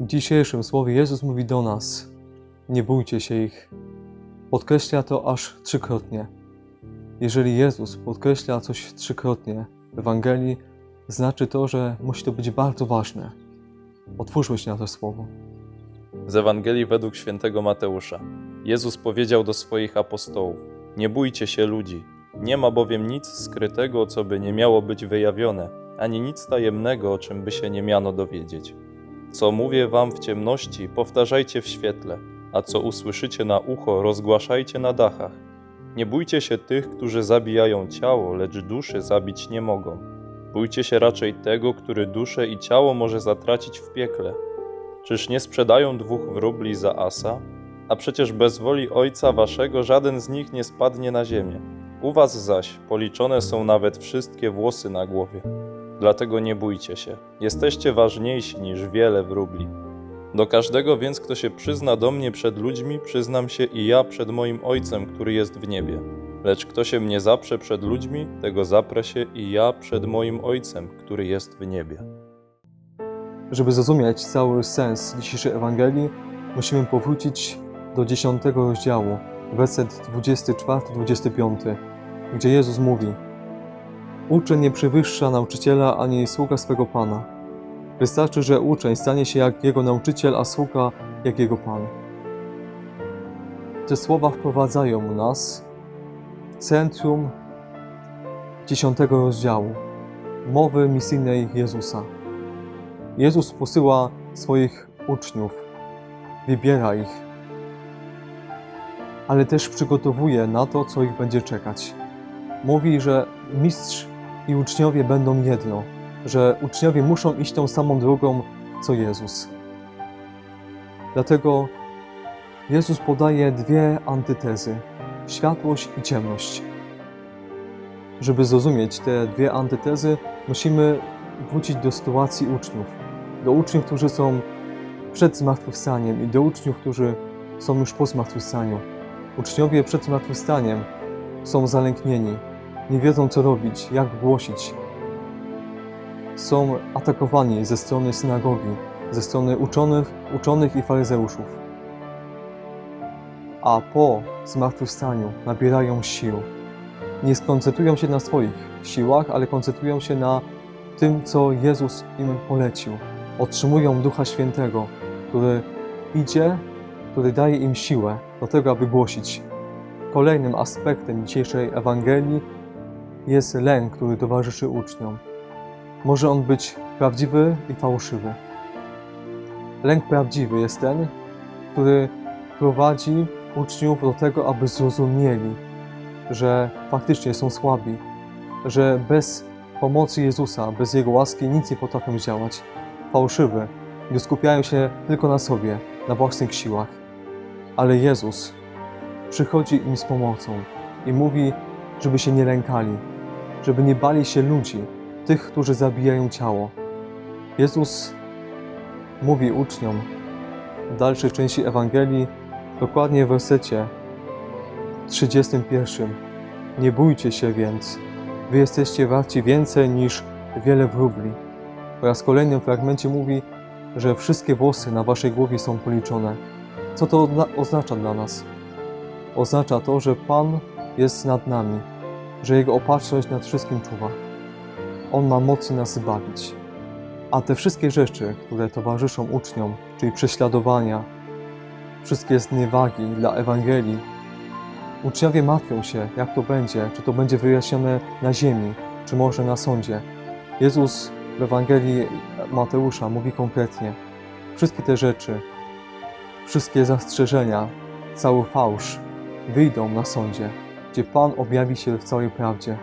dzisiejszym słowie Jezus mówi do nas: Nie bójcie się ich. Podkreśla to aż trzykrotnie. Jeżeli Jezus podkreśla coś trzykrotnie w Ewangelii, znaczy to, że musi to być bardzo ważne. Otwórzmy się na to słowo. Z Ewangelii według świętego Mateusza. Jezus powiedział do swoich apostołów: Nie bójcie się ludzi, nie ma bowiem nic skrytego, co by nie miało być wyjawione, ani nic tajemnego, o czym by się nie miano dowiedzieć. Co mówię wam w ciemności, powtarzajcie w świetle, a co usłyszycie na ucho, rozgłaszajcie na dachach. Nie bójcie się tych, którzy zabijają ciało, lecz duszy zabić nie mogą. Bójcie się raczej tego, który duszę i ciało może zatracić w piekle. Czyż nie sprzedają dwóch wróbli za asa? A przecież bez woli Ojca Waszego żaden z nich nie spadnie na ziemię. U Was zaś policzone są nawet wszystkie włosy na głowie. Dlatego nie bójcie się, jesteście ważniejsi niż wiele wróbli. Do każdego więc, kto się przyzna do mnie przed ludźmi, przyznam się i ja przed moim Ojcem, który jest w niebie. Lecz kto się mnie zaprze przed ludźmi, tego zaprę się i ja przed moim Ojcem, który jest w niebie. Żeby zrozumieć cały sens dzisiejszej Ewangelii, musimy powrócić do 10 rozdziału, werset 24-25, gdzie Jezus mówi: Uczeń nie przewyższa nauczyciela ani sługa swego pana. Wystarczy, że uczeń stanie się jak jego nauczyciel, a sługa jak jego pan. Te słowa wprowadzają nas w centrum 10 rozdziału mowy misyjnej Jezusa. Jezus posyła swoich uczniów, wybiera ich, ale też przygotowuje na to, co ich będzie czekać. Mówi, że mistrz i uczniowie będą jedno, że uczniowie muszą iść tą samą drogą, co Jezus. Dlatego Jezus podaje dwie antytezy: światłość i ciemność. Żeby zrozumieć te dwie antytezy, musimy wrócić do sytuacji uczniów. Do uczniów, którzy są przed zmartwychwstaniem i do uczniów, którzy są już po zmartwychwstaniu. Uczniowie przed zmartwychwstaniem są zalęknieni, nie wiedzą co robić, jak głosić. Są atakowani ze strony synagogi, ze strony uczonych, uczonych i faryzeuszów. A po zmartwychwstaniu nabierają sił. Nie skoncentrują się na swoich siłach, ale koncentrują się na tym, co Jezus im polecił. Otrzymują Ducha Świętego, który idzie, który daje im siłę do tego, aby głosić. Kolejnym aspektem dzisiejszej Ewangelii jest lęk, który towarzyszy uczniom. Może on być prawdziwy i fałszywy. Lęk prawdziwy jest ten, który prowadzi uczniów do tego, aby zrozumieli, że faktycznie są słabi, że bez pomocy Jezusa, bez Jego łaski nic nie potrafią działać. Fałszywy, gdy skupiają się tylko na sobie, na własnych siłach. Ale Jezus przychodzi im z pomocą i mówi, żeby się nie lękali, żeby nie bali się ludzi, tych, którzy zabijają ciało. Jezus mówi uczniom w dalszej części Ewangelii, dokładnie w wersecie 31. Nie bójcie się więc, wy jesteście warci więcej niż wiele wróbli. Oraz w fragmencie mówi, że wszystkie włosy na waszej głowie są policzone. Co to oznacza dla nas? Oznacza to, że Pan jest nad nami, że Jego opatrzność nad wszystkim czuwa. On ma mocy nas zbawić. A te wszystkie rzeczy, które towarzyszą uczniom, czyli prześladowania, wszystkie zniewagi dla Ewangelii, uczniowie martwią się, jak to będzie, czy to będzie wyjaśnione na ziemi, czy może na sądzie. Jezus w Ewangelii Mateusza mówi konkretnie: wszystkie te rzeczy, wszystkie zastrzeżenia, cały fałsz wyjdą na sądzie, gdzie Pan objawi się w całej prawdzie.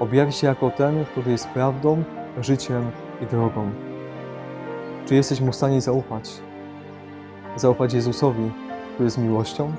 Objawi się jako ten, który jest prawdą, życiem i drogą. Czy jesteś mu w stanie zaufać? Zaufać Jezusowi, który jest miłością?